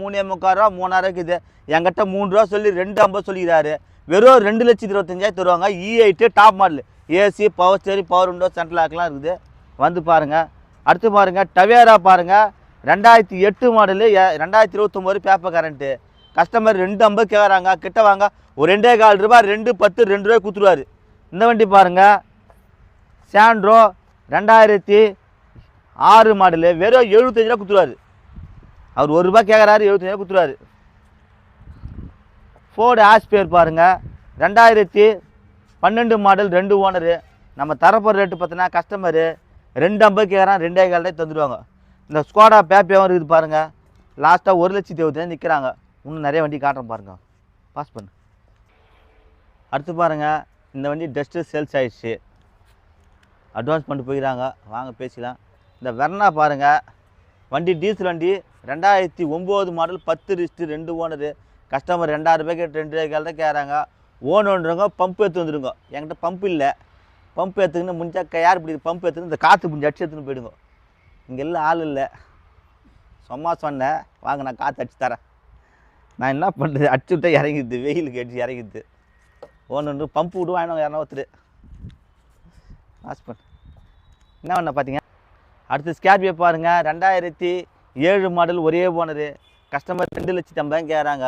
மூணே முக்கால் ரூபா மூணாயிரம் இருக்குது என்கிட்ட மூணு ரூபா சொல்லி ரெண்டு ஐம்பது சொல்லிக்கிறாரு. வெறும் ரெண்டு லட்சத்தி இருபத்தஞ்சாயிரம் தருவாங்க. இ eight top model AC power steering power window central ஆக்கெலாம் இருக்குது. வந்து பாருங்கள் அடுத்து பாருங்கள் டவேரா பாருங்கள் ரெண்டாயிரத்தி எட்டு மாடலு ரெண்டாயிரத்தி இருபத்தொம்போது பேப்பர் கரண்ட்டு கஸ்டமர் ரெண்டு ஐம்பது கேட்குறாங்க கிட்ட வாங்க. ஒரு ரெண்டே கால் ரூபாய் ரெண்டு பத்து ரெண்டு ரூபாய் கொடுத்துருவாரு. இந்த வண்டி பாருங்கள் சாண்ட்ரோ ரெண்டாயிரத்தி ஆறு மாடலு வெறும் எழுபத்தஞ்சு ரூபா கொடுத்துருவாரு. அவர் ஒரு ரூபாய் கேட்குறாரு எழுபத்தஞ்சு கொடுத்துருவாரு. ஃபோர்டு ஆஸ்பியர் பாருங்கள் ரெண்டாயிரத்தி பன்னெண்டு மாடல் ரெண்டு ஓனரு நம்ம தரப்போகிற ரேட்டு பார்த்தோன்னா கஸ்டமரு ரெண்டு ஐம்பது கேட்குறான் ரெண்டே கால்டே தந்துடுவாங்க இந்த ஸ்கோடா பேப்பியாவும் இருக்குது பாருங்கள் லாஸ்ட்டாக ஒரு லட்சத்தி இருபத்தி நிற்கிறாங்க இன்னும் நிறைய வண்டி காட்டுறேன் பாருங்கள் பாஸ் பண்ணு. அடுத்து பாருங்கள் இந்த வண்டி டஸ்ட்டு சேல்ஸ் ஆகிடுச்சு அட்வான்ஸ் பண்ணிட்டு போயிடறாங்க. வாங்க பேசிக்கலாம் இந்த வெர்னா பாருங்கள் வண்டி டீசல் வண்டி ரெண்டாயிரத்தி ஒம்பது மாடல் பத்து ரிஸ்ட்டு ரெண்டு ஓனரு. கஸ்டமர் ரெண்டாயிரம் ரூபாய்க்கு ரெண்டு ரூபாய்க்கு தான் கேட்குறாங்க. ஓனன்றவங்க பம்ப் எடுத்து வந்துடுங்க என்கிட்ட பம்ப் இல்லை. பம்ப் எடுத்துக்கின்னு முடிஞ்சா க- யார் இப்படி பம்ப் எடுத்துன்னு இந்த காற்று முடிஞ்சு அடிச்சு எடுத்துன்னு போயிடுங்க. இங்கே எல்லாம் ஆள் இல்லை. சும்மா சொன்னேன். வாங்க நான் காற்று அடிச்சு தரேன். நான் என்ன பண்ணுறது அடிச்சு விட்டா இறங்கிடுது. வெயிலுக்கு அடிச்சு இறங்கிடுது. ஒன்று பம்ப் விட்டு வாங்கினோம் யாரா ஒருத்தர். பாஸ் பண்ண. என்ன பண்ண பார்த்தீங்க அடுத்து ஸ்கார்பியோ பாருங்கள் ரெண்டாயிரத்தி ஏழு மாடல் ஒரே ஓனரு கஸ்டமர் ரெண்டு லட்சத்தி ஐம்பதாயிரம் கேட்குறாங்க